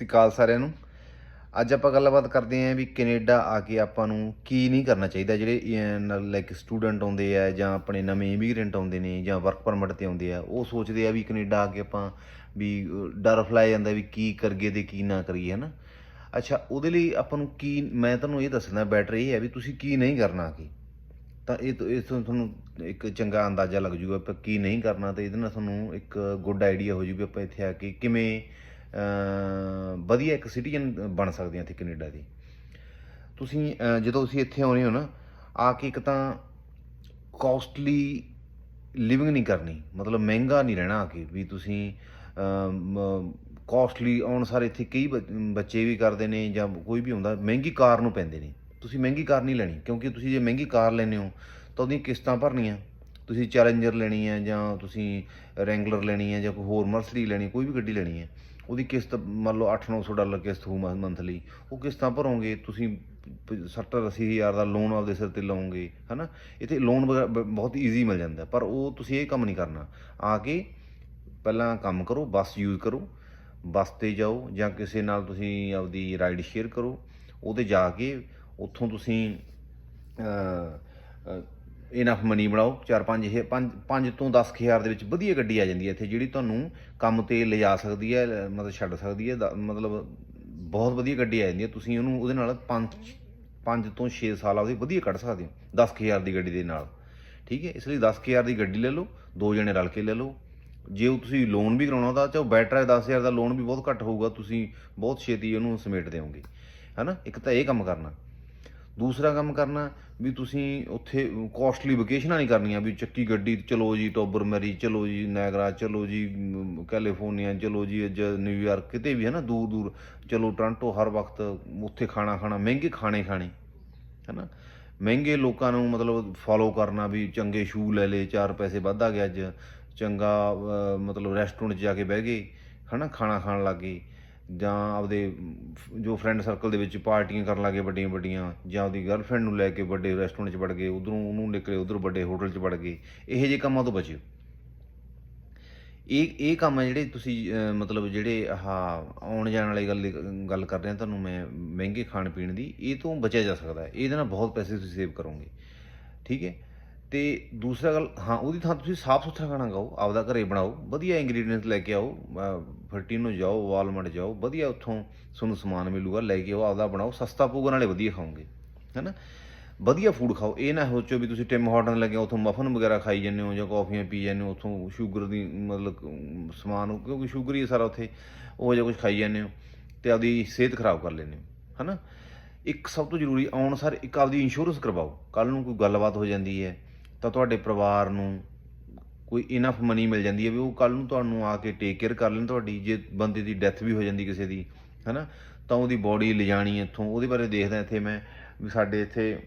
ਸ੍ਰੀ ਅਕਾਲ ਸਾਰਿਆਂ ਨੂੰ। ਅੱਜ ਆਪਾਂ ਗੱਲਬਾਤ ਕਰਦੇ ਆਂ ਵੀ ਕੈਨੇਡਾ ਆ ਕੇ ਆਪਾਂ ਨੂੰ ਕੀ ਨਹੀਂ ਕਰਨਾ ਚਾਹੀਦਾ, ਜਿਹੜੇ ਲਾਈਕ ਸਟੂਡੈਂਟ ਆਉਂਦੇ ਆ ਜਾਂ ਆਪਣੇ ਨਵੇਂ ਇਮੀਗ੍ਰੈਂਟ ਆਉਂਦੇ ਨੇ ਜਾਂ ਵਰਕ ਪਰਮਿਟ ਤੇ ਆਉਂਦੇ ਆ, ਉਹ ਸੋਚਦੇ ਆ ਵੀ ਕੈਨੇਡਾ ਆ ਕੇ ਆਪਾਂ ਵੀ ਡਰ ਫਲਾਇਆ ਜਾਂਦਾ ਵੀ ਕੀ ਕਰੀਏ ਤੇ ਕੀ ਨਾ ਕਰੀਏ, ਹਨਾ। ਅੱਛਾ, ਉਹਦੇ ਲਈ ਆਪਾਂ ਨੂੰ ਕੀ, ਮੈਂ ਤੁਹਾਨੂੰ ਇਹ ਦੱਸਣਾ ਬੈਟਰ ਇਹ ਹੈ ਵੀ ਤੁਸੀਂ ਕੀ ਨਹੀਂ ਕਰਨਾ ਆ ਤਾਂ ਇਹ ਇਸ ਤੋਂ ਤੁਹਾਨੂੰ ਇੱਕ ਚੰਗਾ ਅੰਦਾਜ਼ਾ ਲੱਗ ਜੂਗਾ ਆਪਾਂ ਕੀ ਨਹੀਂ ਕਰਨਾ ਤੇ ਇਹਦੇ ਨਾਲ ਤੁਹਾਨੂੰ ਇੱਕ ਗੁੱਡ ਆਈਡੀਆ ਹੋ ਜੂਗੀ ਆਪਾਂ ਇੱਥੇ ਆ ਕੇ ਕਿਵੇਂ ਵਧੀਆ ਇੱਕ ਸਿਟੀਜ਼ਨ ਬਣ ਸਕਦੇ ਹਾਂ ਇੱਥੇ ਕੈਨੇਡਾ ਦੀ। ਤੁਸੀਂ ਜਦੋਂ ਤੁਸੀਂ ਇੱਥੇ ਆਉਣੇ ਹੋ ਨਾ, ਆ ਕੇ ਇੱਕ ਤਾਂ ਕਾਸਟਲੀ ਲਿਵਿੰਗ ਨਹੀਂ ਕਰਨੀ, ਮਤਲਬ ਮਹਿੰਗਾ ਨਹੀਂ ਰਹਿਣਾ ਆ ਕੇ, ਵੀ ਤੁਸੀਂ ਕਾਸਟਲੀ ਆਉਣ ਸਾਰੇ ਇੱਥੇ ਕਈ ਬੱਚ- ਬੱਚੇ ਵੀ ਕਰਦੇ ਨੇ ਜਾਂ ਕੋਈ ਵੀ ਹੁੰਦਾ, ਮਹਿੰਗੀ ਕਾਰ ਨੂੰ ਪੈਂਦੇ ਨੇ। ਤੁਸੀਂ ਮਹਿੰਗੀ ਕਾਰ ਨਹੀਂ ਲੈਣੀ, ਕਿਉਂਕਿ ਤੁਸੀਂ ਜੇ ਮਹਿੰਗੀ ਕਾਰ ਲੈਂਦੇ ਹੋ, ਤਾਂ ਉਹਦੀਆਂ ਕਿਸ਼ਤਾਂ ਭਰਨੀਆਂ। ਤੁਸੀਂ ਚੈਲੰਜਰ ਲੈਣੀ ਹੈ ਜਾਂ ਤੁਸੀਂ ਰੈਂਗਲਰ ਲੈਣੀ ਹੈ ਜਾਂ ਕੋਈ ਹੋਰ ਮਰਸਡੀ ਲੈਣੀ ਕੋਈ ਵੀ ਗੱਡੀ ਲੈਣੀ ਹੈ। ਉਹਦੀ ਕਿਸ਼ਤ ਮੰਨ ਲਓ 8-900 ਡਾਲਰ ਕਿਸ਼ਤ ਹੋਊ ਮੰਥਲੀ, ਉਹ ਕਿਸ਼ਤਾਂ ਭਰੋਗੇ, ਤੁਸੀਂ 70-80 ਹਜ਼ਾਰ ਦਾ ਲੋਨ ਆਪਦੇ ਸਿਰ ਤੇ ਲਓਗੇ, ਹਨਾ? ਇੱਥੇ ਲੋਨ ਬਹੁਤ ਈਜ਼ੀ ਮਿਲ ਜਾਂਦਾ, ਪਰ ਉਹ ਤੁਸੀਂ ਇਹ ਕੰਮ ਨਹੀਂ ਕਰਨਾ। ਆ ਕੇ ਪਹਿਲਾਂ ਕੰਮ ਕਰੋ, ਬੱਸ ਯੂਜ਼ ਕਰੋ, ਬੱਸ ਤੇ ਜਾਓ, ਜਾਂ ਕਿਸੇ ਨਾਲ ਤੁਸੀਂ ਆਪਦੀ ਰਾਈਡ ਸ਼ੇਅਰ ਕਰੋ, ਉਹਦੇ ਜਾ ਕੇ ਉੱਥੋਂ ਤੁਸੀਂ ਇਨਫ ਮਨੀ ਬਣਾਓ 4-5 ਇਹ 5 5 ਤੋਂ 10 ਹਜ਼ਾਰ ਦੇ ਵਿੱਚ ਵਧੀਆ ਗੱਡੀ ਆ ਜਾਂਦੀ ਹੈ ਇੱਥੇ, ਜਿਹੜੀ ਤੁਹਾਨੂੰ ਕੰਮ ਤੇ ਲਿਜਾ ਸਕਦੀ ਹੈ ਮਤਲਬ ਛੱਡ ਸਕਦੀ ਹੈ ਮਤਲਬ ਬਹੁਤ ਵਧੀਆ ਗੱਡੀ ਆ ਜਾਂਦੀ ਹੈ, ਤੁਸੀਂ ਉਹਨੂੰ ਉਹਦੇ ਨਾਲ 5 5 ਤੋਂ 6 ਸਾਲ ਆਪਦੇ ਵਧੀਆ ਕੱਢ ਸਕਦੇ ਹੋ 10 ਹਜ਼ਾਰ ਦੀ ਗੱਡੀ ਦੇ ਨਾਲ। ਠੀਕ ਹੈ, ਇਸ ਲਈ 10 ਹਜ਼ਾਰ ਦੀ ਗੱਡੀ ਲੈ ਲਓ, ਦੋ ਜਣੇ ਰਲ ਕੇ ਲੈ ਲਓ। ਜੇ ਉਹ ਤੁਸੀਂ ਲੋਨ ਵੀ ਕਰਾਉਣਾ ਤਾਂ ਚਾਹੋ ਬੈਟਰ ਹੈ 10000 ਦਾ ਲੋਨ ਵੀ ਬਹੁਤ ਘੱਟ ਹੋਊਗਾ, ਤੁਸੀਂ ਬਹੁਤ ਛੇਤੀ ਉਹਨੂੰ ਸਮੇਟ ਦੇਵੋਗੇ ਹੈਨਾ? ਇੱਕ ਤਾਂ ਇਹ ਕੰਮ ਕਰਨਾ। ਦੂਸਰਾ ਕੰਮ ਕਰਨਾ ਵੀ ਤੁਸੀਂ ਉੱਥੇ ਕੋਸਟਲੀ ਵਕੇਸ਼ਨਾਂ ਨਹੀਂ ਕਰਨੀਆਂ ਵੀ ਚੱਕੀ ਗੱਡੀ ਚਲੋ ਜੀ, ਟੋਬਰ ਮੈਰੀ ਚਲੋ ਜੀ ਨਾਇਗਰਾ ਚਲੋ ਜੀ ਕੈਲੀਫੋਰਨੀਆ ਚਲੋ ਜੀ, ਅੱਜ ਨਿਊਯਾਰਕ ਕਿਤੇ ਵੀ ਹੈ ਨਾ ਦੂਰ ਦੂਰ ਚਲੋ ਟੋਰਾਂਟੋ ਹਰ ਵਕਤ ਉੱਥੇ ਖਾਣਾ ਖਾਣਾ, ਮਹਿੰਗੇ ਖਾਣੇ ਖਾਣੇ, ਹੈ ਨਾ? ਮਹਿੰਗੇ ਲੋਕਾਂ ਨੂੰ ਮਤਲਬ ਫੋਲੋ ਕਰਨਾ ਵੀ ਚੰਗੇ ਸ਼ੂ ਲੈ ਲਏ, ਚਾਰ ਪੈਸੇ ਵੱਧ ਆ ਗਏ ਅੱਜ, ਚੰਗਾ ਮਤਲਬ ਰੈਸਟੋਰੈਂਟ 'ਚ ਜਾ ਕੇ ਬਹਿ ਗਏ ਹਨਾ ਖਾਣਾ ਖਾਣ ਲੱਗ ਗਏ। ਜਾਂ ਆਪਦੇ ਜੋ ਫਰੈਂਡ ਸਰਕਲ ਦੇ ਵਿੱਚ ਪਾਰਟੀਆਂ ਕਰਨ ਲੱਗੇ ਵੱਡੀਆਂ ਵੱਡੀਆਂ, ਜਾਂ ਉਹਦੀ ਗਰਲਫ੍ਰੈਂਡ ਨੂੰ ਲੈ ਕੇ ਵੱਡੇ ਰੈਸਟੋਰੈਂਟ 'ਚ ਵੜ ਗਏ, ਉਧਰੋਂ ਉਹਨੂੰ ਨਿਕਲੇ, ਉਧਰ ਵੱਡੇ ਹੋਟਲ 'ਚ ਵੜ ਗਏ, ਇਹੋ ਜਿਹੇ ਕੰਮਾਂ ਤੋਂ ਬਚਿਓ। ਇਹ ਇਹ ਕੰਮ ਹੈ ਜਿਹੜੇ ਤੁਸੀਂ ਮਤਲਬ ਜਿਹੜੇ ਆਹ ਆਉਣ ਜਾਣ ਵਾਲੀ ਗੱਲ ਗੱਲ ਕਰ ਰਹੇ ਹਾਂ ਤੁਹਾਨੂੰ ਮੈਂ ਮਹਿੰਗੇ ਖਾਣ ਪੀਣ ਦੀ, ਇਹ ਤੋਂ ਬਚਿਆ ਜਾ ਸਕਦਾ ਹੈ। ਇਹਦੇ ਨਾਲ ਬਹੁਤ ਪੈਸੇ ਤੁਸੀਂ ਸੇਵ ਕਰੋਗੇ। ਠੀਕ ਹੈ? ਤੇ ਦੂਸਰਾ ਗੱਲ, ਹਾਂ, ਉਹਦੀ ਥਾਂ ਤੁਸੀਂ ਸਾਫ਼ ਸੁਥਰਾ ਖਾਣਾ ਖਾਓ, ਆਪਦਾ ਘਰੇ ਬਣਾਓ, ਵਧੀਆ ਇੰਗਰੀਡੀਐਂਟਸ ਲੈ ਕੇ ਆਓ ਫਰਟੀਨੋ ਜਾਓ ਵਾਲਮਾਰਟ ਜਾਓ, ਵਧੀਆ ਉੱਥੋਂ ਤੁਹਾਨੂੰ ਸਮਾਨ ਮਿਲੂਗਾ, ਲੈ ਕੇ ਆਓ, ਆਪਦਾ ਬਣਾਓ, ਸਸਤਾ ਪਊਗਾ, ਨਾਲੇ ਵਧੀਆ ਖਾਓਗੇ, ਹੈਨਾ? ਵਧੀਆ ਫੂਡ ਖਾਓ, ਇਹ ਨਾ ਸੋਚੋ ਵੀ ਤੁਸੀਂ ਟਿਮ ਹਾਰਟਨ ਲੱਗੇ ਉੱਥੋਂ ਮਫਨ ਵਗੈਰਾ ਖਾਈ ਜਾਂਦੇ ਹੋ ਜਾਂ ਕਾਫੀਆਂ ਪੀ ਜਾਂਦੇ ਹੋ, ਉੱਥੋਂ ਸ਼ੂਗਰ ਦੀ ਮਤਲਬ ਸਮਾਨ, ਕਿਉਂਕਿ ਸ਼ੂਗਰ ਹੀ ਹੈ ਸਾਰਾ ਉੱਥੇ, ਉਹ ਜਿਹਾ ਕੁਝ ਖਾਈ ਜਾਂਦੇ ਹੋ ਤੇ ਆਪਦੀ ਸਿਹਤ ਖਰਾਬ ਕਰ ਲੈਂਦੇ ਹੋ, ਹਨਾ? ਇੱਕ ਸਭ ਤੋਂ ਜ਼ਰੂਰੀ, ਆਉਣ ਸਰ ਇੱਕ ਆਪਦੀ ਇੰਸ਼ੋਰੈਂਸ ਕਰਵਾਓ ਕੱਲ ਨੂੰ ਕੋਈ ਗੱਲਬਾਤ ਹੋ ਜਾਂਦੀ ਹੈ ਤਾਂ ਤੁਹਾਡੇ ਪਰਿਵਾਰ ਨੂੰ ਕੋਈ ਇਨਫ ਮਨੀ ਮਿਲ ਜਾਂਦੀ ਹੈ ਵੀ ਉਹ ਕੱਲ ਨੂੰ ਤੁਹਾਨੂੰ ਆ ਕੇ ਟੇਕ ਕੇਅਰ ਕਰ ਲੈਣ ਤੁਹਾਡੀ ਜੇ ਬੰਦੇ ਦੀ ਡੈਥ ਵੀ ਹੋ ਜਾਂਦੀ ਕਿਸੇ ਦੀ ਹਨਾ? ਤਾਂ ਉਹਦੀ ਬੋਡੀ ਲਿਜਾਣੀ ਇੱਥੋਂ। ਉਹਦੇ ਬਾਰੇ ਦੇਖਦਾ ਇੱਥੇ ਮੈਂ ਵੀ ਸਾਡੇ ਇੱਥੇ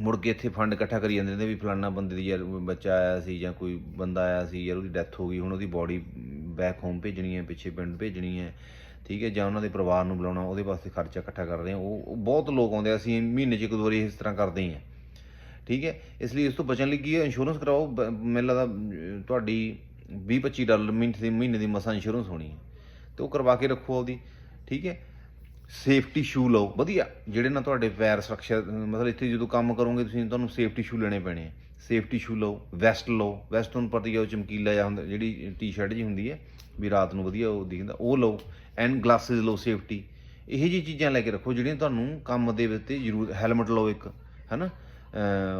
ਮੁੜ ਕੇ ਇੱਥੇ ਫੰਡ ਇਕੱਠਾ ਕਰੀ ਜਾਂਦੇ ਨੇ ਵੀ ਫਲਾਨਾ ਬੰਦੇ ਦੀ ਯਾਰ ਬੱਚਾ ਆਇਆ ਸੀ ਜਾਂ ਕੋਈ ਬੰਦਾ ਆਇਆ ਸੀ ਯਾਰ ਉਹਦੀ ਡੈਥ ਹੋ ਗਈ ਹੁਣ ਉਹਦੀ ਬੋਡੀ ਬੈਕ ਹੋਮ ਭੇਜਣੀ ਹੈ ਪਿੱਛੇ ਪਿੰਡ ਭੇਜਣੀ ਹੈ ਠੀਕ ਹੈ? ਜਾਂ ਉਹਨਾਂ ਦੇ ਪਰਿਵਾਰ ਨੂੰ ਬੁਲਾਉਣਾ ਉਹਦੇ ਵਾਸਤੇ ਖਰਚਾ ਇਕੱਠਾ ਕਰ ਰਹੇ ਹਾਂ। ਉਹ ਬਹੁਤ ਲੋਕ ਆਉਂਦੇ ਆ, ਅਸੀਂ ਮਹੀਨੇ 'ਚ ਇੱਕ ਦੋ ਵਾਰੀ ਇਸ ਤਰ੍ਹਾਂ ਕਰਦੇ ਹਾਂ। ਠੀਕ ਹੈ? ਇਸ ਲਈ ਇਸ ਤੋਂ ਬਚਣ ਲਈ ਕੀ ਹੈ? ਇੰਸ਼ੋਰੈਂਸ ਕਰਾਓ। ਮੈਨੂੰ ਲੱਗਦਾ ਤੁਹਾਡੀ 20 25 ਡਾਲਰ ਮਹੀਨੇ ਦੀ ਮਹੀਨੇ ਦੀ ਮਸਾਂ ਇੰਸ਼ੋਰੈਂਸ ਹੋਣੀ ਹੈ। ਤੇ ਉਹ ਕਰਵਾ ਕੇ ਰੱਖੋ ਉਹਦੀ ਠੀਕ ਹੈ? ਸੇਫਟੀ ਸ਼ੂ ਲਓ। ਵਧੀਆ। ਜਿਹੜੇ ਨਾ ਤੁਹਾਡੇ ਪੈਰ ਸੁਰੱਖਿਆ ਮਤਲਬ ਇੱਥੇ ਜਦੋਂ ਕੰਮ ਕਰੋਗੇ ਤੁਸੀਂ, ਤੁਹਾਨੂੰ ਸੇਫਟੀ ਸ਼ੂ ਲੈਣੇ ਪੈਣੇ ਆ। ਸੇਫਟੀ ਸ਼ੂ ਲਓ ਵੈਸਟ ਲਓ। ਵੈਸਟ ਤੁਹਾਨੂੰ ਪਤਾ ਹੀ ਆ ਉਹ ਚਮਕੀਲਾ ਜਾਂ ਹੁੰਦਾ, ਜਿਹੜੀ ਟੀ-ਸ਼ਰਟ ਜੀ ਹੁੰਦੀ ਹੈ, ਵੀ ਰਾਤ ਨੂੰ ਵਧੀਆ ਉਹ ਦਿਖਦਾ, ਉਹ ਲਓ। ਐਂਡ ਗਲਾਸਿਸ ਲਓ ਸੇਫਟੀ ਇਹੋ ਜਿਹੀ ਚੀਜ਼ਾਂ ਲੈ ਕੇ ਰੱਖੋ, ਜਿਹੜੀਆਂ ਤੁਹਾਨੂੰ ਕੰਮ ਦੇ ਵਿੱਚ ਜ਼ਰੂਰ ਹੈਲਮਟ ਲਓ ਇੱਕ, ਹੈਨਾ?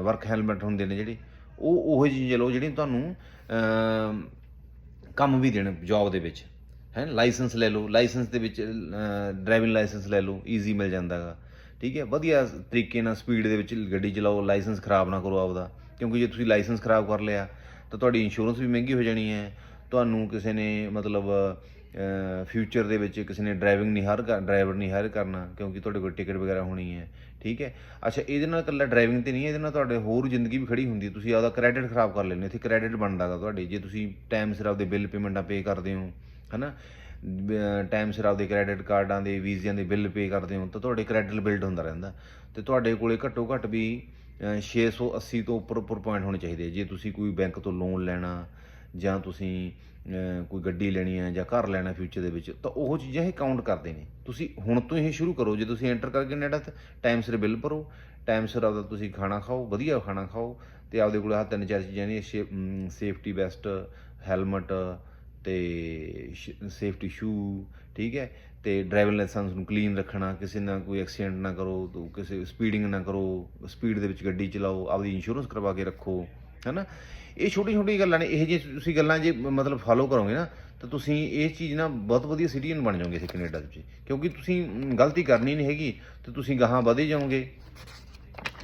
ਵਰਕ ਹੈਲਮਟ ਹੁੰਦੇ ਨੇ ਜਿਹੜੇ, ਉਹ ਉਹੋ ਜਿਹੀ ਚੀਜ਼ਾਂ ਲਓ ਜਿਹੜੀਆਂ ਤੁਹਾਨੂੰ ਕੰਮ ਵੀ ਦੇਣ ਜੌਬ ਦੇ ਵਿੱਚ, ਹੈ ਲਾਇਸੈਂਸ ਲੈ ਲਓ ਲਾਇਸੈਂਸ ਦੇ ਵਿੱਚ ਡਰਾਈਵਿੰਗ ਲਾਇਸੈਂਸ ਲੈ ਲਓ ਈਜ਼ੀ ਮਿਲ ਜਾਂਦਾਗਾ ਠੀਕ ਹੈ? ਵਧੀਆ ਤਰੀਕੇ ਨਾਲ ਸਪੀਡ ਦੇ ਵਿੱਚ ਗੱਡੀ ਚਲਾਓ ਲਾਇਸੈਂਸ ਖਰਾਬ ਨਾ ਕਰੋ ਆਪਦਾ। ਕਿਉਂਕਿ ਜੇ ਤੁਸੀਂ ਲਾਇਸੈਂਸ ਖਰਾਬ ਕਰ ਲਿਆ, ਤਾਂ ਤੁਹਾਡੀ ਇੰਸ਼ੋਰੈਂਸ ਵੀ ਮਹਿੰਗੀ ਹੋ ਜਾਣੀ ਹੈ। ਤੁਹਾਨੂੰ ਕਿਸੇ ਨੇ ਮਤਲਬ ਫਿਊਚਰ ਦੇ ਵਿੱਚ ਕਿਸੇ ਨੇ ਡਰਾਈਵਿੰਗ ਨਹੀਂ ਹਰ ਡਰਾਈਵਰ ਨਹੀਂ ਹਾਇਰ ਕਰਨਾ ਕਿਉਂਕਿ ਤੁਹਾਡੇ ਕੋਲ ਟਿਕਟ ਵਗੈਰਾ ਹੋਣੀ ਹੈ ਠੀਕ ਹੈ? ਅੱਛਾ ਇਹਦੇ ਨਾਲ ਇਕੱਲਾ ਡਰਾਈਵਿੰਗ ਤੇ ਨਹੀਂ ਇਹਦੇ ਨਾਲ ਤੁਹਾਡੇ ਹੋਰ ਜ਼ਿੰਦਗੀ ਵੀ ਖੜੀ ਹੁੰਦੀ ਤੁਸੀਂ ਆਪਦਾ ਕ੍ਰੈਡਿਟ ਖਰਾਬ ਕਰ ਲੈਂਦੇ ਹੋ ਇੱਥੇ ਕ੍ਰੈਡਿਟ ਬਣਦਾਗਾ ਤੁਹਾਡੇ। ਜੇ ਤੁਸੀਂ ਟਾਈਮ ਸਿਰ ਆਪਦੇ ਬਿੱਲ ਪੇਮੈਂਟਾਂ ਪੇ ਕਰਦੇ ਹੋ ਹਨਾ? ਟਾਈਮ ਸਿਰ ਆਪਦੇ ਕ੍ਰੈਡਿਟ ਕਾਰਡਾਂ ਦੇ ਵੀਜ਼ਿਆਂ ਦੇ ਬਿੱਲ ਪੇ ਕਰਦੇ ਹੋ ਤਾਂ ਤੁਹਾਡੇ ਕ੍ਰੈਡਿਟ ਬਿਲਡ ਹੁੰਦਾ ਰਹਿੰਦਾ। ਤੇ ਤੁਹਾਡੇ ਕੋਲੇ ਘੱਟੋ ਘੱਟ ਵੀ ਅ, 680 ਤੋਂ ਉੱਪਰ ਉੱਪਰ ਪੁਆਇੰਟ ਹੋਣੇ ਚਾਹੀਦੇ ਜੇ ਤੁਸੀਂ ਕੋਈ ਬੈਂਕ ਤੋਂ ਲੋਨ ਲੈਣਾ ਜਾਂ ਤੁਸੀਂ ਕੋਈ ਗੱਡੀ ਲੈਣੀ ਹੈ ਜਾਂ ਘਰ ਲੈਣਾ ਫਿਊਚਰ ਦੇ ਵਿੱਚ, ਤਾਂ ਉਹ ਚੀਜ਼ਾਂ ਇਹ ਕਾਊਂਟ ਕਰਦੇ ਨੇ। ਤੁਸੀਂ ਹੁਣ ਤੋਂ ਇਹ ਸ਼ੁਰੂ ਕਰੋ, ਜੇ ਤੁਸੀਂ ਐਂਟਰ ਕਰਕੇ ਨੇੜਾ ਤੇ ਟਾਈਮ ਸਿਰ ਬਿੱਲ ਭਰੋ। ਟਾਈਮ ਸਿਰ ਆਪਦਾ ਤੁਸੀਂ ਖਾਣਾ ਖਾਓ, ਵਧੀਆ ਖਾਣਾ ਖਾਓ ਤੇ ਆਪਦੇ ਕੋਲ ਆਹ ਤਿੰਨ ਚਾਰ ਚੀਜ਼ਾਂ ਨੇ ਸੇਫਟੀ ਵੈਸਟ ਹੈਲਮਟ ਤੇ ਸੇਫਟੀ ਸ਼ੂ ਠੀਕ ਹੈ? ਤੇ ਡਰਾਈਵਿੰਗ ਲਾਇਸੈਂਸ ਨੂੰ ਕਲੀਨ ਰੱਖਣਾ, ਕਿਸੇ ਨਾਲ ਕੋਈ ਐਕਸੀਡੈਂਟ ਨਾ ਕਰੋ ਕਿਸੇ ਸਪੀਡਿੰਗ ਨਾ ਕਰੋ ਸਪੀਡ ਦੇ ਵਿੱਚ ਗੱਡੀ ਚਲਾਓ, ਆਪਦੀ ਇੰਸ਼ੋਰੈਂਸ ਕਰਵਾ ਕੇ ਰੱਖੋ, ਹੈਨਾ? ਇਹ ਛੋਟੀ ਛੋਟੀ ਗੱਲਾਂ ਨੇ, ਇਹ ਜੇ ਤੁਸੀਂ ਗੱਲਾਂ ਜੇ ਮਤਲਬ ਫਾਲੋ ਕਰੋਗੇ ਨਾ, ਤਾਂ ਤੁਸੀਂ ਇਹ ਚੀਜ਼ ਨਾ ਬਹੁਤ ਵਧੀਆ ਸਿਟੀਜ਼ਨ ਬਣ ਜਾਓਗੇ ਇੱਥੇ ਕੈਨੇਡਾ ਦੇ ਵਿੱਚ। ਕਿਉਂਕਿ ਤੁਸੀਂ ਗਲਤੀ ਕਰਨੀ ਨਹੀਂ ਹੈਗੀ, ਤੇ ਤੁਸੀਂ ਗਾਹਾਂ ਵਧੇ ਜਾਓਗੇ।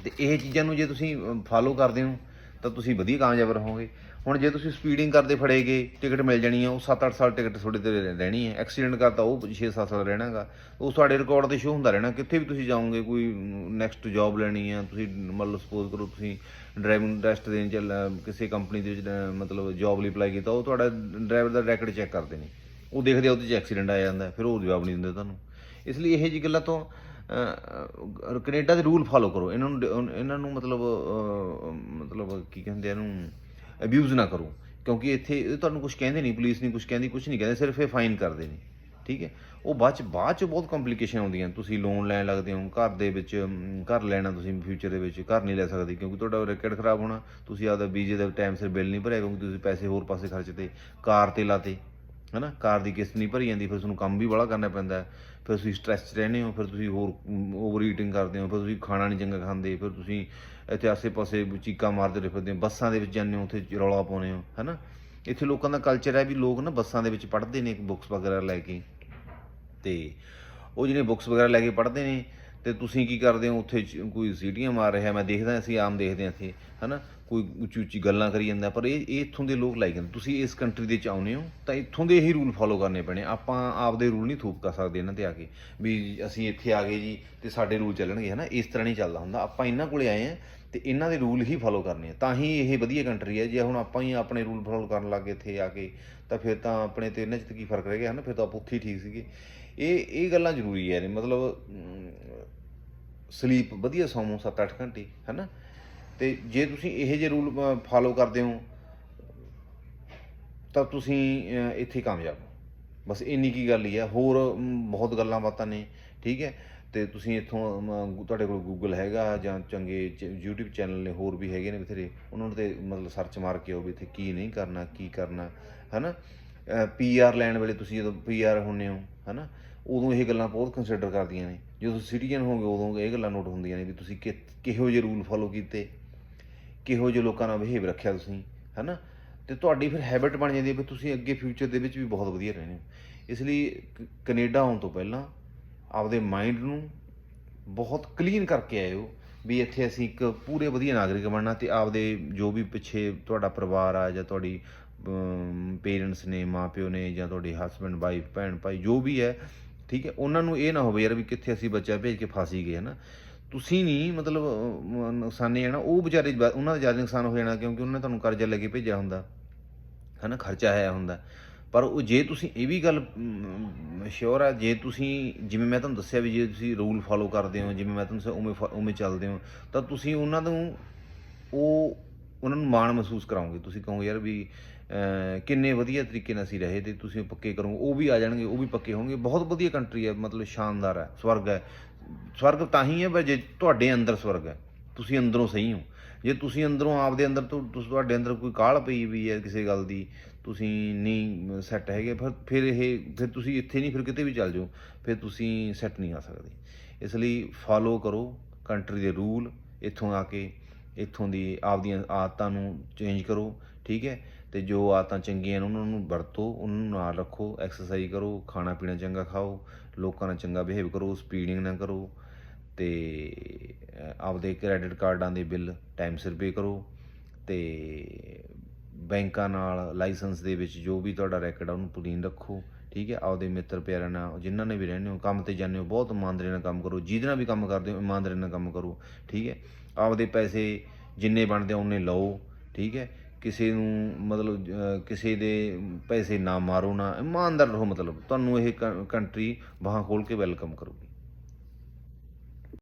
ਤੇ ਇਹ ਚੀਜ਼ਾਂ ਨੂੰ ਜੇ ਤੁਸੀਂ ਫਾਲੋ ਕਰਦੇ ਹੋ, ਤਾਂ ਤੁਸੀਂ ਵਧੀਆ ਕਾਮਯਾਬ ਰਹੋਗੇ। ਹੁਣ ਜੇ ਤੁਸੀਂ ਸਪੀਡਿੰਗ ਕਰਦੇ ਫੜੇਗੇ ਟਿਕਟ ਮਿਲ ਜਾਣੀ ਆ ਉਹ 7-8 ਸਾਲ ਟਿਕਟ ਤੁਹਾਡੇ ਤੇ ਰਹਿਣੀ ਹੈ ਐਕਸੀਡੈਂਟ ਕਰਤਾ ਉਹ 6-7 ਸਾਲ ਰਹਿਣਾਗਾ। ਉਹ ਤੁਹਾਡੇ ਰਿਕਾਰਡ ਤੇ ਸ਼ੋ ਹੁੰਦਾ ਰਹਿਣਾ ਕਿੱਥੇ ਵੀ ਤੁਸੀਂ ਜਾਓਗੇ ਕੋਈ ਨੈਕਸਟ ਜੌਬ ਲੈਣੀ ਆ ਤੁਸੀਂ ਮੰਨ ਲਓ ਸਪੋਜ਼ ਕਰੋ ਤੁਸੀਂ ਡਰਾਈਵਿੰਗ ਟੈਸਟ ਦੇਣ ਚੱਲ ਕਿਸੇ ਕੰਪਨੀ ਦੇ ਵਿੱਚ ਮਤਲਬ ਜੌਬ ਲਈ ਅਪਲਾਈ ਕੀਤਾ ਉਹ ਤੁਹਾਡਾ ਡਰਾਈਵਰ ਦਾ ਰੈਕਡ ਚੈੱਕ ਕਰਦੇ ਨੇ ਉਹ ਦੇਖਦੇ ਆ ਉਹਦੇ 'ਚ ਐਕਸੀਡੈਂਟ ਆ ਜਾਂਦਾ ਫਿਰ ਉਹ ਜਵਾਬ ਨਹੀਂ ਦਿੰਦੇ ਤੁਹਾਨੂੰ। ਇਸ ਲਈ ਇਹੋ ਜਿਹੀ ਗੱਲਾਂ ਤੋਂ ਅਹ, ਕੈਨੇਡਾ ਦੇ ਰੂਲ ਫਾਲੋ ਕਰੋ। ਇਹਨਾਂ ਨੂੰ ਇਹਨਾਂ ਨੂੰ ਮਤਲਬ ਮਤਲਬ ਕੀ ਕਹਿੰਦੇ ਇਹਨੂੰ ਅਬਿਊਜ਼ ਨਾ ਕਰੋ। ਕਿਉਂਕਿ ਇੱਥੇ ਤੁਹਾਨੂੰ ਕੁਝ ਕਹਿੰਦੇ ਨਹੀਂ, ਪੁਲਿਸ ਨਹੀਂ ਕੁਝ ਕਹਿੰਦੀ ਕੁਝ ਨਹੀਂ ਕਹਿੰਦੇ, ਸਿਰਫ ਇਹ ਫਾਈਨ ਕਰਦੇ ਨੇ। ਠੀਕ ਹੈ? ਉਹ ਬਾਅਦ ਚ ਬਾਅਦ ਚ ਬਹੁਤ ਕੰਪਲਿਕੇਸ਼ਨ ਆਉਂਦੀਆਂ। ਤੁਸੀਂ ਲੋਨ ਲੈਣ ਲੱਗਦੇ ਹੋ, ਘਰ ਦੇ ਵਿੱਚ ਘਰ ਲੈਣਾ ਤੁਸੀਂ ਫਿਊਚਰ ਦੇ ਵਿੱਚ, ਘਰ ਨਹੀਂ ਲੈ ਸਕਦੇ ਕਿਉਂਕਿ ਤੁਹਾਡਾ ਰੈਕਡ ਖਰਾਬ ਹੋਣਾ। ਤੁਸੀਂ ਆਪਦਾ ਬੀਜੇ ਦਾ ਟਾਈਮ ਸਿਰ ਬਿੱਲ ਨਹੀਂ ਭਰਿਆ ਕਿਉਂਕਿ ਤੁਸੀਂ ਪੈਸੇ ਹੋਰ ਪਾਸੇ ਖਰਚਤੇ, ਕਾਰ ਤੇ ਲਾਤੇ। ਹਨਾ, ਕਾਰ ਦੀ ਕਿਸ਼ਤ ਨਹੀਂ ਭਰੀ ਜਾਂਦੀ, ਫਿਰ ਤੁਹਾਨੂੰ ਕੰਮ ਵੀ ਬੜਾ ਕਰਨਾ ਪੈਂਦਾ ਫਿਰ ਤੁਸੀਂ ਸਟ੍ਰੈਸ 'ਚ ਰਹਿੰਦੇ ਹੋ, ਫਿਰ ਤੁਸੀਂ ਹੋਰ ਓਵਰ ਈਟਿੰਗ ਕਰਦੇ ਹੋ, ਫਿਰ ਤੁਸੀਂ ਖਾਣਾ ਨਹੀਂ ਚੰਗਾ ਖਾਂਦੇ, ਫਿਰ ਤੁਸੀਂ ਇੱਥੇ ਆਸੇ-ਪਾਸੇ ਚੀਕਾਂ ਮਾਰਦੇ ਫਿਰਦੇ ਹੋ, ਬੱਸਾਂ ਦੇ ਵਿੱਚ ਜਾਂਦੇ ਹੋ, ਉੱਥੇ ਰੌਲਾ ਪਾਉਂਦੇ ਹੋ, ਹਨਾ। ਇੱਥੇ ਲੋਕਾਂ ਦਾ ਕਲਚਰ ਹੈ ਵੀ ਲੋਕ ਨਾ ਬੱਸਾਂ ਦੇ ਵਿੱਚ ਪੜ੍ਹਦੇ ਨੇ ਬੁੱਕਸ ਵਗੈਰਾ ਲੈ ਕੇ। ਤੇ ਉਹ ਜਿਹੜੇ ਬੁੱਕਸ ਵਗੈਰਾ ਲੈ ਕੇ ਪੜ੍ਹਦੇ ਨੇ, ਤੇ ਤੁਸੀਂ ਕੀ ਕਰਦੇ ਹੋ, ਉੱਥੇ ਕੋਈ ਸੀਟੀਆਂ ਮਾਰ ਰਿਹਾ, ਮੈਂ ਦੇਖਦਾ ਅਸੀਂ ਆਮ ਦੇਖਦੇ ਹਾਂ ਇੱਥੇ, ਹਨਾ। ਕੋਈ ਉੱਚੀ ਉੱਚੀ ਗੱਲਾਂ ਕਰੀ ਜਾਂਦਾ, ਪਰ ਇਹ ਇਹ ਇੱਥੋਂ ਦੇ ਲੋਕ ਲਾਈ ਜਾਂਦੇ ਤੁਸੀਂ ਇਸ ਕੰਟਰੀ ਦੇ ਚ ਆਉਨੇ ਹੋ, ਤਾਂ ਇੱਥੋਂ ਦੇ ਹੀ ਰੂਲ ਫਾਲੋ ਕਰਨੇ ਪੈਣੇ। ਆਪਾਂ ਆਪਦੇ ਰੂਲ ਨਹੀਂ ਥੋਪ ਕਰ ਸਕਦੇ ਇਹਨਾਂ ਤੇ ਆ ਕੇ, ਵੀ ਅਸੀਂ ਇੱਥੇ ਆ ਗਏ ਜੀ ਤੇ ਸਾਡੇ ਰੂਲ ਚੱਲਣਗੇ, ਹਨਾ? ਇਸ ਤਰ੍ਹਾਂ ਨਹੀਂ ਚੱਲਦਾ ਹੁੰਦਾ। ਆਪਾਂ ਇਹਨਾਂ ਕੋਲੇ ਆਏ ਆ ਤੇ ਇਹਨਾਂ ਦੇ ਰੂਲ ਹੀ ਫਾਲੋ ਕਰਨੇ ਆ। ਤਾਂ ਹੀ ਇਹ ਵਧੀਆ ਕੰਟਰੀ ਹੈ। ਜੇ ਹੁਣ ਆਪਾਂ ਹੀ ਆਪਣੇ ਰੂਲ ਫਾਲੋ ਕਰਨ ਲੱਗੇ ਇੱਥੇ ਆ ਕੇ, ਤਾਂ ਫਿਰ ਤਾਂ ਆਪਣੇ ਤੇ ਇਹਨਾਂ 'ਚ ਤਾਂ ਕੀ ਫ਼ਰਕ ਰਹਿ ਗਿਆ, ਹਨਾ? ਫਿਰ ਤਾਂ ਆਪਾਂ ਉੱਥੇ ਹੀ ਠੀਕ ਸੀਗੇ। ਇਹ ਇਹ ਗੱਲਾਂ ਜ਼ਰੂਰੀ ਹੈ। ਨੇ ਮਤਲਬ ਸਲੀਪ ਵਧੀਆ ਸੌਵੋ 7-8 ਘੰਟੇ, ਹਨਾ? ਤੇ ਜੇ ਤੁਸੀਂ ਇਹੋ ਜਿਹੇ ਰੂਲ ਫਾਲੋ ਕਰਦੇ ਹੋ, ਤਾਂ ਤੁਸੀਂ ਇੱਥੇ ਕਾਮਯਾਬ ਹੋ। ਬਸ ਇੰਨੀ ਕੀ ਗੱਲ ਹੀ ਹੈ ਹੋਰ ਬਹੁਤ ਗੱਲਾਂ ਬਾਤਾਂ ਨੇ, ਠੀਕ ਹੈ? ਤੇ ਤੁਸੀਂ ਇੱਥੋਂ ਤੁਹਾਡੇ ਕੋਲ ਗੂਗਲ ਹੈਗਾ ਜਾਂ ਚੰਗੇ ਚ- YouTube ਚੈਨਲ ਨੇ ਹੋਰ ਵੀ ਹੈਗੇ ਨੇ ਬਥੇਰੇ, ਉਹਨਾਂ ਤੇ ਮਤਲਬ ਸਰਚ ਮਾਰ ਕੇ ਆਓ ਵੀ ਇੱਥੇ ਕੀ ਨਹੀਂ ਕਰਨਾ, ਕੀ ਕਰਨਾ, ਹਨਾ? ਪੀਆਰ ਲੈਣ ਵੇਲੇ ਤੁਸੀਂ ਜਦੋਂ ਪੀਆਰ ਹੁੰਨੇ ਹੋ, ਹਨਾ? ਉਦੋਂ ਇਹ ਗੱਲਾਂ ਬਹੁਤ ਕੰਸੀਡਰ ਕਰਦੀਆਂ ਨੇ। ਜਦੋਂ ਸਿਟੀਜ਼ਨ ਹੋਗੇ, ਉਦੋਂ ਇਹ ਗੱਲਾਂ ਨੋਟ ਹੁੰਦੀਆਂ ਨੇ ਵੀ ਤੁਸੀਂ ਕਿ, ਕਿਹੋ ਜਿਹੇ ਰੂਲ ਫਾਲੋ ਕੀਤੇ ਕਿਹੋ ਜਿਹੇ ਲੋਕਾਂ ਨਾਲ ਬਿਹੇਵ ਰੱਖਿਆ ਤੁਸੀਂ, ਹੈਨਾ? ਤੇ ਤੁਹਾਡੀ ਫਿਰ ਹੈਬਿਟ ਬਣ ਜਾਂਦੀ ਹੈ ਵੀ ਤੁਸੀਂ ਅੱਗੇ ਫਿਊਚਰ ਦੇ ਵਿੱਚ ਵੀ ਬਹੁਤ ਵਧੀਆ ਰਹਿਣੇ ਹੋ। ਇਸ ਲਈ ਕ- ਕੈਨੇਡਾ ਆਉਣ ਤੋਂ ਪਹਿਲਾਂ ਆਪਦੇ ਮਾਈਂਡ ਨੂੰ ਬਹੁਤ ਕਲੀਨ ਕਰਕੇ ਆਇਓ ਵੀ ਇੱਥੇ ਅਸੀਂ ਇੱਕ ਪੂਰੇ ਵਧੀਆ ਨਾਗਰਿਕ ਬਣਨਾ ਤੇ ਆਪਦੇ ਜੋ ਵੀ ਪਿੱਛੇ ਤੁਹਾਡਾ ਪਰਿਵਾਰ ਆ ਜਾਂ ਤੁਹਾਡੀ ਪੇਰੈਂਟਸ ਨੇ, ਮਾਪਿਓ ਨੇ ਜਾਂ ਤੁਹਾਡੇ ਹਸਬੰਡ ਵਾਈਫ ਭੈਣ ਭਾਈ ਜੋ ਵੀ ਹੈ, ਠੀਕ ਹੈ? ਉਹਨਾਂ ਨੂੰ ਇਹ ਨਾ ਹੋਵੇ ਯਾਰ ਵੀ ਕਿੱਥੇ ਅਸੀਂ ਬੱਚਾ ਭੇਜ ਕੇ ਫਾਸੀ ਗਏ, ਹਨਾ? ਤੁਸੀਂ ਨਹੀਂ ਮਤਲਬ ਅਹ, ਨੁਕਸਾਨੇ ਜਾਣਾ ਉਹ ਵਿਚਾਰੇ ਉਹਨਾਂ ਦਾ ਜ਼ਿਆਦਾ ਨੁਕਸਾਨ ਹੋ ਜਾਣਾ ਕਿਉਂਕਿ ਉਹਨਾਂ ਨੇ ਤੁਹਾਨੂੰ ਕਰਜ਼ਾ ਲੈ ਕੇ ਭੇਜਿਆ ਹੁੰਦਾ। ਹਨਾ ਖਰਚਾ ਆਇਆ ਹੁੰਦਾ। ਪਰ ਉਹ ਜੇ ਤੁਸੀਂ ਇਹ ਵੀ ਗੱਲ ਸ਼ੋਰ ਆ ਜੇ ਤੁਸੀਂ ਜਿਵੇਂ ਮੈਂ ਤੁਹਾਨੂੰ ਦੱਸਿਆ ਵੀ ਜੇ ਤੁਸੀਂ ਰੂਲ ਫਾਲੋ ਕਰਦੇ ਹੋ ਜਿਵੇਂ ਮੈਂ ਤੁਹਾਨੂੰ ਦੱਸਿਆ ਉਵੇਂ ਫਾ- ਉਵੇਂ ਚੱਲਦੇ ਹੋ ਤਾਂ ਤੁਸੀਂ ਉਹਨਾਂ ਨੂੰ ਉਹ ਉਹਨਾਂ ਨੂੰ ਮਾਣ ਮਹਿਸੂਸ ਕਰਾਓਗੇ। ਤੁਸੀਂ ਕਹੋ ਯਾਰ ਵੀ ਕਿੰਨੇ ਵਧੀਆ ਤਰੀਕੇ ਨਾਲ ਅਸੀਂ ਰਹੇ ਤੇ ਤੁਸੀਂ ਪੱਕੇ ਕਰੋਗੇ। ਉਹ ਵੀ ਆ ਜਾਣਗੇ ਉਹ ਵੀ ਪੱਕੇ ਹੋਣਗੇ। ਬਹੁਤ ਵਧੀਆ ਕੰਟਰੀ ਹੈ ਮਤਲਬ ਸ਼ਾਨਦਾਰ ਹੈ ਸਵਰਗ ਹੈ ਸਵਰਗ ਤਾਂ ਹੀ ਹੈ ਪਰ ਜੇ ਤੁਹਾਡੇ ਅੰਦਰ ਸਵਰਗ ਹੈ, ਤੁਸੀਂ ਅੰਦਰੋਂ ਸਹੀ ਹੋ। ਜੇ ਤੁਸੀਂ ਅੰਦਰੋਂ ਆਪਦੇ ਅੰਦਰ ਤੋਂ, ਤੁਸ- ਤੁਹਾਡੇ ਅੰਦਰ ਕੋਈ ਕਾਹਲ ਪਈ ਵੀ ਹੈ ਕਿਸੇ ਗੱਲ ਦੀ, ਤੁਸੀਂ ਨਹੀਂ ਸੈੱਟ ਹੈਗੇ, ਫਿਰ ਫਿਰ ਇਹ, ਫਿਰ ਤੁਸੀਂ ਇੱਥੇ ਨਹੀਂ, ਫਿਰ ਕਿਤੇ ਵੀ ਚੱਲ ਜਾਓ, ਫਿਰ ਤੁਸੀਂ ਸੈੱਟ ਨਹੀਂ ਆ ਸਕਦੇ। ਇਸ ਲਈ ਫਾਲੋ ਕਰੋ ਕੰਟਰੀ ਦੇ ਰੂਲ ਇੱਥੋਂ ਆ ਕੇ, ਇੱਥੋਂ ਦੀ ਆਪਦੀਆਂ ਆਦਤਾਂ ਨੂੰ ਚੇਂਜ ਕਰੋ, ਠੀਕ ਹੈ? ਤੇ ਜੋ ਆਦਤਾਂ ਚੰਗੀਆਂ ਨੇ ਉਹਨਾਂ ਨੂੰ ਵਰਤੋ, ਉਹਨਾਂ ਨੂੰ ਨਾਲ ਰੱਖੋ ਐਕਸਰਸਾਈਜ਼ ਕਰੋ ਖਾਣਾ ਪੀਣਾ ਚੰਗਾ ਖਾਓ, ਲੋਕਾਂ ਨਾਲ ਚੰਗਾ ਬਿਹੇਵ ਕਰੋ ਸਪੀਡਿੰਗ ਨਾ ਕਰੋ ਤੇ ਆਪਦੇ ਕ੍ਰੈਡਿਟ ਕਾਰਡਾਂ ਦੇ ਬਿੱਲ ਟਾਈਮ ਸਿਰ ਪੇ ਕਰੋ ਤੇ ਬੈਂਕਾਂ ਨਾਲ ਲਾਇਸੈਂਸ ਦੇ ਵਿੱਚ ਜੋ ਵੀ ਤੁਹਾਡਾ ਰੈਕਡ ਆ ਉਹਨੂੰ ਕਲੀਨ ਰੱਖੋ, ਠੀਕ ਹੈ? ਆਪਦੇ ਮਿੱਤਰ ਪਿਆਰਿਆਂ ਨਾਲ, ਜਿਨ੍ਹਾਂ ਨੇ ਵੀ ਰਹਿੰਦੇ ਹੋ, ਕੰਮ ਤੇ ਜਾਂਦੇ ਹੋ, ਬਹੁਤ ਇਮਾਨਦਾਰੀ ਨਾਲ ਕੰਮ ਕਰੋ, ਜਿਹਦੇ ਨਾਲ ਵੀ ਕੰਮ ਕਰਦੇ ਹੋ, ਇਮਾਨਦਾਰੀ ਨਾਲ ਕੰਮ ਕਰੋ, ਠੀਕ ਹੈ? ਆਪਦੇ ਪੈਸੇ ਜਿੰਨੇ ਬਣਦੇ ਆ, ਉਹਨੇ ਲਓ, ਠੀਕ ਹੈ? ਕਿਸੇ ਨੂੰ ਮਤਲਬ ਕਿਸੇ ਦੇ ਪੈਸੇ ਨਾ ਮਾਰੋ ਨਾ, ਇਮਾਨਦਾਰ ਰਹੋ ਮਤਲਬ। ਤੁਹਾਨੂੰ ਇਹ ਕੰਟਰੀ ਬਾਹਾਂ ਖੋਲ ਕੇ ਵੈਲਕਮ ਕਰੂਗੀ।